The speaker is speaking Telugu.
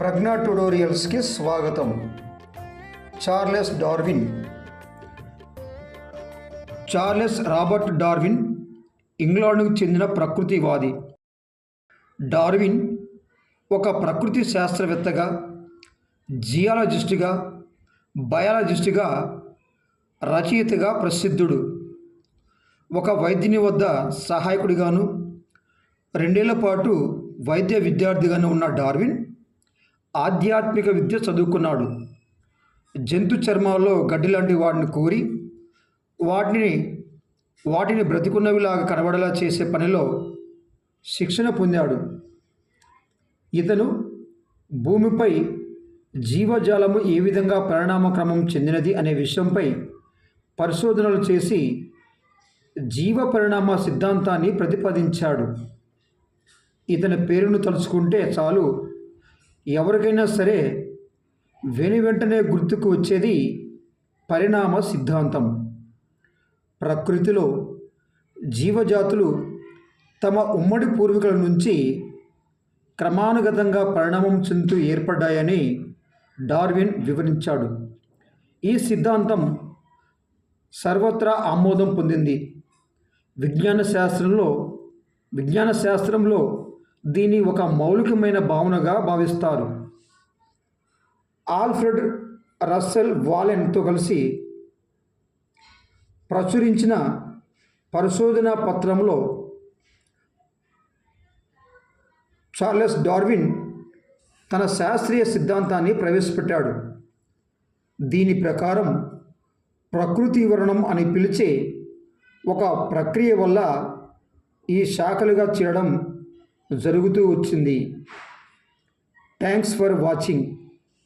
ప్రజ్ఞా ట్యుటోరియల్స్కి స్వాగతం. Charles Darwin. Charles Robert Darwin ఇంగ్లాండ్కు చెందిన ప్రకృతివాది. డార్విన్ ఒక ప్రకృతి శాస్త్రవేత్తగా జియాలజిస్టుగా బయాలజిస్టుగా రచయితగా ప్రసిద్ధుడు. ఒక వైద్యుని వద్ద సహాయకుడిగాను రెండేళ్ళ పాటు వైద్య విద్యార్థిగాను ఉన్న డార్విన్ ఆధ్యాత్మిక విద్య చదువుకున్నాడు. జంతు చర్మాల్లో గడ్డి లాంటి వాటిని కోరి వాటిని వాటిని బ్రతికున్నవిలాగా కనబడేలా చేసే పనిలో శిక్షణ పొందాడు. ఇతను భూమిపై జీవజాలము ఏ విధంగా పరిణామక్రమం చెందినది అనే విషయంపై పరిశోధనలు చేసి జీవ పరిణామ సిద్ధాంతాన్ని ప్రతిపాదించాడు. ఇతని పేరును తలుచుకుంటే చాలు ఎవరికైనా సరే వెను వెంటనే గుర్తుకు వచ్చేది పరిణామ సిద్ధాంతం. ప్రకృతిలో జీవజాతులు తమ ఉమ్మడి పూర్వీకుల నుంచి క్రమానుగతంగా పరిణామం చెందుతూ ఏర్పడ్డాయని డార్విన్ వివరించాడు. ఈ సిద్ధాంతం సర్వత్రా ఆమోదం పొందింది. విజ్ఞాన శాస్త్రంలో విజ్ఞాన శాస్త్రంలో దీన్ని ఒక మౌలికమైన భావనగా భావిస్తారు. ఆల్ఫ్రెడ్ రస్సెల్ వాలెన్తో కలిసి ప్రచురించిన పరిశోధనా పత్రంలో చార్లెస్ డార్విన్ తన శాస్త్రీయ సిద్ధాంతాన్ని ప్రవేశపెట్టాడు. దీని ప్రకారం ప్రకృతి వర్ణం అని పిలిచే ఒక ప్రక్రియ వల్ల ఈ శాఖలుగా చేయడం జరుగుతూ వచ్చింది. Thanks for watching